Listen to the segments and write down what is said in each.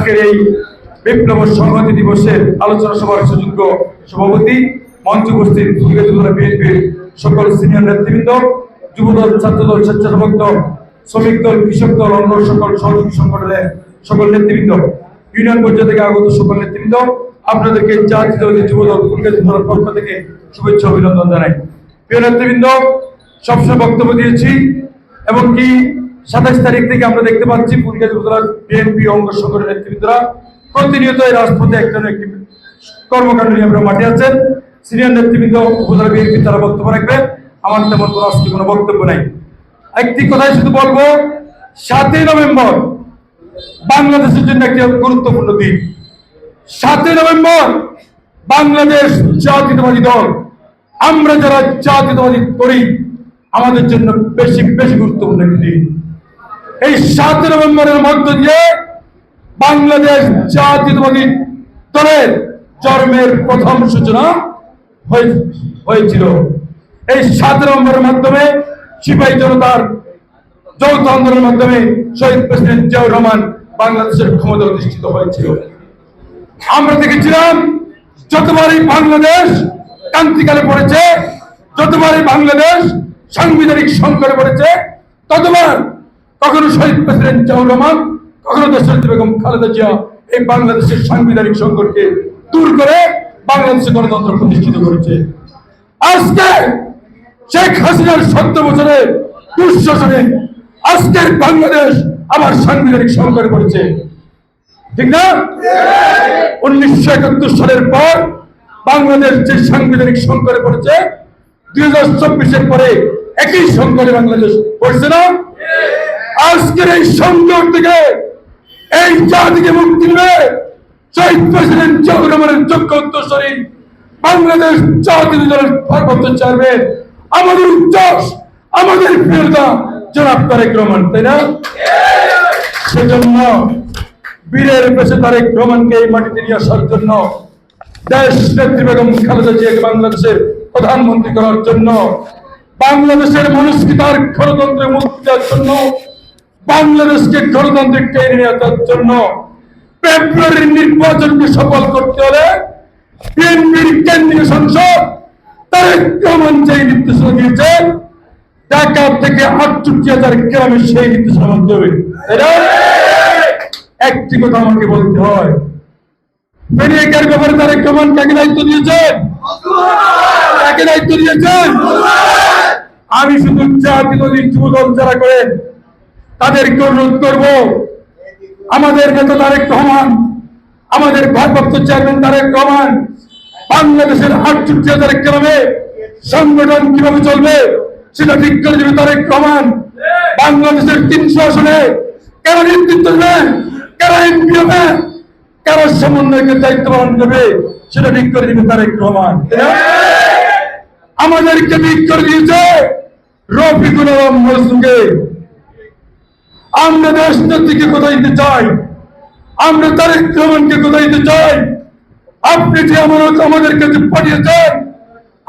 আজকের এই বিপ্লব সংহতি দিবসের আলোচনা সভার সুযোগ্য সভাপতি, মঞ্চ উপস্থিত বিএনপির সকল সিনিয়র নেতৃবৃন্দ, যুবদল, ছাত্রদল, স্বেচ্ছাসেবক দল, শ্রমিক দল, কৃষক দল অন্য সকল সহযোগী সংগঠনের সকল নেতৃবৃন্দ, ইউনিয়ন পর্যায়ে থেকে আগত সকল নেতৃবৃন্দ, আপনাদেরকে জাতীয় যুবদল ফুলগাজীতলার পক্ষ থেকে শুভেচ্ছা অভিনন্দন জানাই। প্রিয় নেতৃবৃন্দ, সবসময় বক্তব্য দিয়েছি, এবং কি সাতাশ তারিখ থেকে আমরা দেখতে পাচ্ছি ফুলগাজী বিএনপি অঙ্গ সংগঠনের নেতৃবৃন্দরা প্রতিনিয়ত এই রাজপথে একটা না একটি কর্মকাণ্ড নিয়ে আমরা মাঠে আছেন। সিনিয়র নেতৃবৃন্দ উপজেলা বিএনপি তারা বক্তব্য রাখবে। আমার তেমন কোনো আজকে কোনো বক্তব্য নাই। একটি কথাই শুধু বলব, সাতই নভেম্বর বাংলাদেশের জন্য একটি গুরুত্বপূর্ণ দিন। সাতই নভেম্বর বাংলাদেশ জাতীয়তাবাদী দল। আমরা যারা জাতীয়তাবাদী করি, আমাদের জন্য বেশি বেশি গুরুত্বপূর্ণ একটি দিন। এই সাত নভেম্বরের মধ্য দিয়ে বাংলাদেশ জাতীয়তাবাদী দলের জন্মের প্রথম সূচনা হয়ে- হয়েছিল। এই সাত নভেম্বরের মাধ্যমে সিপাহী জনতার যৌথ আন্দোলনের মাধ্যমে শহীদ প্রেসিডেন্ট জিয়াউর রহমান বাংলাদেশের ক্ষমতা অধিষ্ঠিত হয়েছিল। আমরা দেখেছিলাম, যতবারই বাংলাদেশ ক্রান্তিকালে পড়েছে, যতবারই বাংলাদেশ সাংবিধানিক সংকটে পড়েছে, ততবার কখনো শহীদ প্রেসিডেন্ট রহমান, কখনো দেশের বেগম খালেদা জিয়া এই বাংলাদেশের সাংবিধানিক সংকটকে দূর করে বাংলাদেশের গণতন্ত্র প্রতিষ্ঠিত করেছে। আজকে শেখ হাসিনার সত্তর বছরের দুঃশাসনে আজকের বাংলাদেশ আবার সাংবিধানিক সংকটে পড়েছে। ঠিক না? উনিশশো একাত্তর সালের পর বাংলাদেশ যে সাংবিধানিক সংকটে পড়েছে, দুই হাজার চব্বিশের পরে একই সংকটে বাংলাদেশ পড়ছে না? আজকের এই সংকট থেকে এই জাতিকে মুক্তি দিবে। শহীদ প্রেসিডেন্ট জিয়াউর রহমানের যোগ্য উত্তরসূরি বাংলাদেশ জাতীয় দলের ভারপ্রাপ্ত চেয়ারম্যান আমাদের উচ্চাস আমাদের প্রিয়তা জনাব তারেক রহমান, তাই না? সেজন্য বীরের বেশে তারেক রহমানকে এই মাটিতে নিয়ে আসার জন্য দেশ নেত্রী বেগম খালেদা জিয়াকে বাংলাদেশের প্রধানমন্ত্রী করার জন্য, বাংলাদেশের মানুষকে তার গণতন্ত্রে মুক্তি দেওয়ার জন্য বাংলাদেশকে গণতান্ত্রিক টেনে আসার জন্য ফেব্রুয়ারির নির্বাচনকে সফল করতে হলে বিএনপির কেন্দ্রীয় সংসদ তারেক রহমান যে নির্দেশনা দিয়েছেন, ঢাকা থেকে আটষট্টি হাজার গ্রামে সেই নির্দেশনা মানতে হবে। একটি কথা আমাকে বলতে হয়। বেরিয়েকার ব্যাপারে তারেক রহমান কাকে দায়িত্ব দিয়েছেন? কাকে দায়িত্ব দিয়েছেন? আমি শুধু জাতীয় যুবদল যারা করেন তাদেরকে অনুরোধ করব, আমাদের নেতা তারেক রহমান, আমাদের ভারপ্রাপ্ত চেয়ারম্যান তারেক রহমান, বাংলাদেশের আটষট্টি হাজার গ্রামে সংগঠন কীভাবে চলবে সেটা ঠিক করে দেবে তারেক রহমান বাংলাদেশের তিনশো আসনে কারা নেতৃত্ব দেবেন কারা এমপি হবে, কারা সমন্বয়কে দায়িত্ব পালন করবে, সেটা ঠিক করে দিবে তারেক রহমান? আমাদেরকে ঠিক করে দিয়েছে রফিকুল আলম মজনুকে আমরা দেশ নেত্রীকে কোথায় দিতে চাই? আমরা তারেক রহমানকে কোথায় দিতে চাই? আপনি যে আমার আমাদের কাছে পাঠিয়েছেন,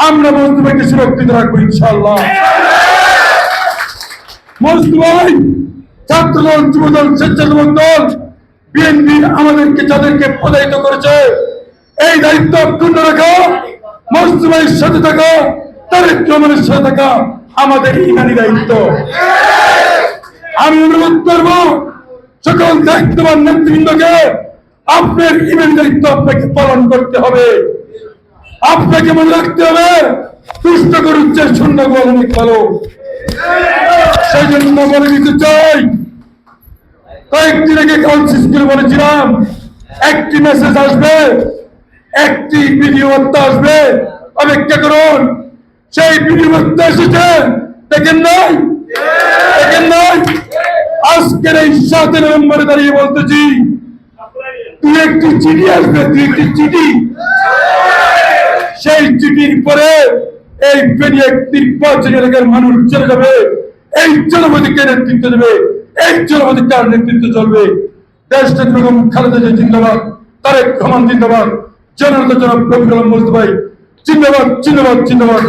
আমরা মজদুরকে সুরক্ষিত রাখব ইনশাল্লাহ মজদুর ছাত্রদল, যুবদল, স্বেচ্ছাসেবক দল বিএনপি আমাদেরকে যাদেরকে প্রদায়িত করেছে, এই দায়িত্ব অক্ষুণ্ণ রাখা মজদুরের সাথে থাকা, তারেক রহমানের সাথে থাকা আমাদের ইমানি দায়িত্ব। আমি অনুরোধ করব সকল দায়িত্ববান নেতৃবৃন্দকে আপনার ইমেল দায়িত্ব আপনাকে পালন করতে হবে। আপনাকে মনে রাখতে হবে দুষ্ট করুচ্ছে শূন্য অনেক ভালো। সেই জন্য বলে দিতে চাই, কয়েকদিন আগে কাউন্সিল করে বলেছিলাম, একটি মেসেজ আসবে, একটি ভিডিও বার্তা আসবে। অপেক্ষা করুন, সেই ভিডিও বার্তা এসেছে, দেখেন নাই? আজকের এই সাত নভেম্বরে দাঁড়িয়ে বলতেছি, তুই একটি চিঠি আসবে, তুই একটি চিঠি। সেই চিঠির পরে এই পেরিয়ে নির্বাচনী এলাকার মানুষ চলে যাবে, এই জনপতিকে নেতৃত্ব দেবে, এই জনপতি কার নেতৃত্ব চলবে। দেশটা বেগম খালেদা জিয়া জিন্দাবাদ, তারেক রহমান জিন্দাবাদ, জনতা জনাব রফিকুল আলম মুস্তফাই জিন্দাবাদ জিন্দাবাদ জিন্দাবাদ।